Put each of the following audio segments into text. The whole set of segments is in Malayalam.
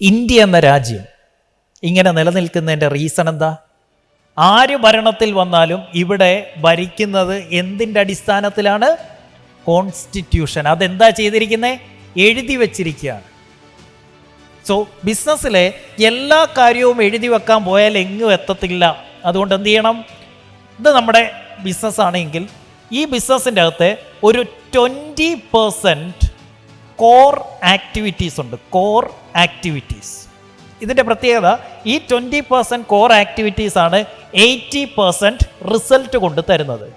ഇന്ത്യ എന്ന രാജ്യം ഇങ്ങനെ നിലനിൽക്കുന്നതിന്റെ റീസൺ എന്താ? ആര് ഭരണത്തിൽ വന്നാലും ഇവിടെ ഭരിക്കുന്നത് എന്തിന്റെ അടിസ്ഥാനത്തിലാണ്? കോൺസ്റ്റിറ്റ്യൂഷൻ അതെന്താ ചെയ്തിരിക്കുന്നത് എഴുതി വച്ചിരിക്കുകയാണ്. സോ ബിസിനസ്സിലെ എല്ലാ കാര്യവും എഴുതി വെക്കാൻ പോയാൽ എങ്ങും എത്തത്തില്ല. അതുകൊണ്ട് എന്ത് ചെയ്യണം? ഇത് നമ്മുടെ ബിസിനസ്സാണെങ്കിൽ ഈ ബിസിനസ്സിന്റെ അകത്ത് ഒരു ട്വന്റി പെർസെന്റ് കോർ ആക്ടിവിറ്റീസ് ഉണ്ട്. കോർ ആക്ടിവിറ്റീസ് ഇതിന്റെ പ്രത്യേകത ഈ ട്വന്റി പെർസെന്റ് കോർ ആക്ടിവിറ്റീസ് ആണ് എയ്റ്റി പെർസെന്റ് റിസൾട്ട് കൊണ്ട് തരുന്നത്.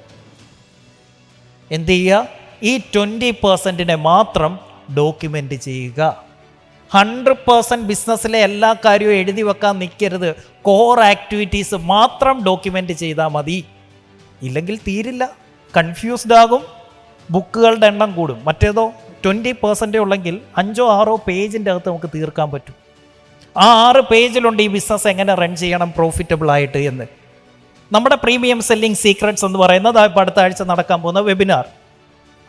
എന്ത് ചെയ്യുക? ഈ ട്വന്റി പെർസെന്റിനെ മാത്രം ഡോക്യുമെന്റ് ചെയ്യുക. ഹൺഡ്രഡ് പേഴ്സന്റ് ബിസിനസ്സിലെ എല്ലാ കാര്യവും എഴുതി വെക്കാൻ നിൽക്കരുത് കോർ ആക്ടിവിറ്റീസ് മാത്രം ഡോക്യുമെന്റ് ചെയ്താൽ മതി. ഇല്ലെങ്കിൽ തീരില്ല. കൺഫ്യൂസ്ഡ് ആകും. ബുക്കുകളുടെ എണ്ണം കൂടും. മറ്റേതോ? ട്വന്റി പെർസെന്റേ ഉള്ളെങ്കിൽ അഞ്ചോ ആറോ പേജിന്റെ അകത്ത് നമുക്ക് തീർക്കാൻ പറ്റും. ആ ആറ് പേജിലുണ്ട് ഈ ബിസിനസ് എങ്ങനെ റൺ ചെയ്യണം പ്രോഫിറ്റബിൾ ആയിട്ട് എന്ന്. നമ്മുടെ പ്രീമിയം സെല്ലിംഗ് സീക്രട്സ് എന്ന് പറയുന്നത് ഇപ്പോൾ അടുത്ത ആഴ്ച നടക്കാൻ പോകുന്ന വെബിനാർ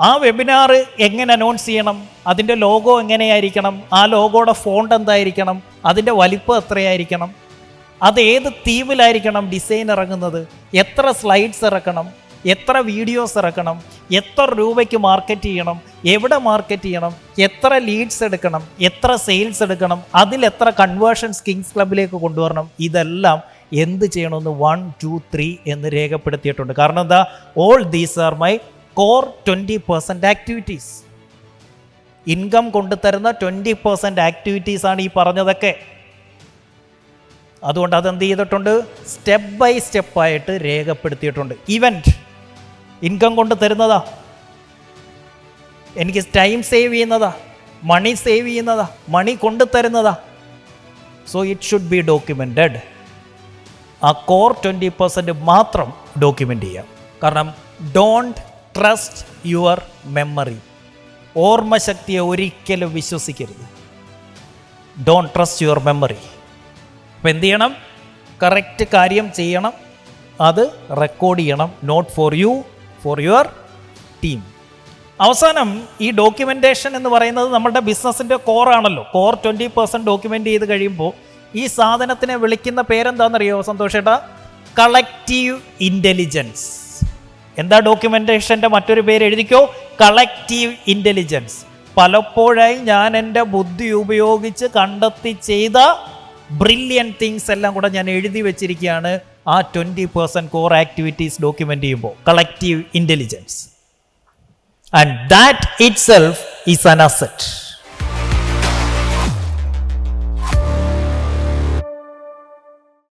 ആ വെബിനാർ എങ്ങനെ അനൗൺസ് ചെയ്യണം അതിന്റെ ലോഗോ എങ്ങനെയായിരിക്കണം ആ ലോഗോയുടെ ഫോണ്ട് എന്തായിരിക്കണം അതിന്റെ വലിപ്പം എത്രയായിരിക്കണം അത് ഏത് തീമിലായിരിക്കണം ഡിസൈൻ ഇറങ്ങുന്നത് എത്ര സ്ലൈഡ്സ് ഇറക്കണം എത്ര വീഡിയോസ് ഇറക്കണം? എത്ര രൂപയ്ക്ക് മാർക്കറ്റ് ചെയ്യണം? എവിടെ മാർക്കറ്റ് ചെയ്യണം? എത്ര ലീഡ്സ് എടുക്കണം? എത്ര സെയിൽസ് എടുക്കണം? അതിൽ എത്ര കൺവേർഷൻസ് കിങ്സ് ക്ലബിലേക്ക് കൊണ്ടുവരണം? ഇതെല്ലാം എന്ത് ചെയ്യണമെന്ന് വൺ ടു ത്രീ എന്ന് രേഖപ്പെടുത്തിയിട്ടുണ്ട്. കാരണം എന്താ? All these are my core twenty percent activities income കൊണ്ടുതരുന്ന twenty percent activities ആണ് ഈ പറഞ്ഞതൊക്കെ. അതുകൊണ്ട് അതെന്ത് ചെയ്തിട്ടുണ്ട്? സ്റ്റെപ്പ് ബൈ സ്റ്റെപ്പായിട്ട് രേഖപ്പെടുത്തിയിട്ടുണ്ട്. ഇവന്റ് ഇൻകം കൊണ്ട് തരുന്നതാ. എനിക്ക് ടൈം സേവ് ചെയ്യുന്നതാ. മണി സേവ് ചെയ്യുന്നതാ. മണി കൊണ്ട് തരുന്നതാ. So it should be documented ആ കോർ ട്വന്റി പെർസെന്റ് മാത്രം ഡോക്യുമെന്റ് ചെയ്യാം. കാരണം ഡോണ്ട് ട്രസ്റ്റ് യുവർ മെമ്മറി ഓർമ്മശക്തിയെ ഒരിക്കലും വിശ്വസിക്കരുത്. ഡോണ്ട് ട്രസ്റ്റ് യുവർ മെമ്മറി അപ്പോൾ എന്ത് ചെയ്യണം? കറക്റ്റ് കാര്യം ചെയ്യണം. അത് റെക്കോർഡ് ചെയ്യണം. Not for you for your team അവസാനം ഈ ഡോക്യുമെന്റേഷൻ എന്ന് പറയുന്നത് നമ്മുടെ ബിസിനസ്സിന്റെ കോറാണല്ലോ കോർ ട്വന്റി പെർസെന്റ് ഡോക്യുമെന്റ് ചെയ്ത് കഴിയുമ്പോൾ ഈ സാധനത്തിനെ വിളിക്കുന്ന പേരെന്താണെന്നറിയോ സന്തോഷേട്ടാ കളക്റ്റീവ് ഇന്റലിജൻസ് എന്താ ഡോക്യുമെന്റേഷന്റെ മറ്റൊരു പേര് എഴുതിക്കോ? കളക്റ്റീവ് ഇന്റലിജൻസ് പലപ്പോഴായി ഞാൻ എന്റെ ബുദ്ധി ഉപയോഗിച്ച് കണ്ടെത്തി ചെയ്ത ബ്രില്യൻ തിങ്സ് എല്ലാം കൂടെ ഞാൻ എഴുതി വെച്ചിരിക്കുകയാണ്. ആ twenty percent core activities document ചെയ്യുമ്പോൾ collective intelligence and that itself is an asset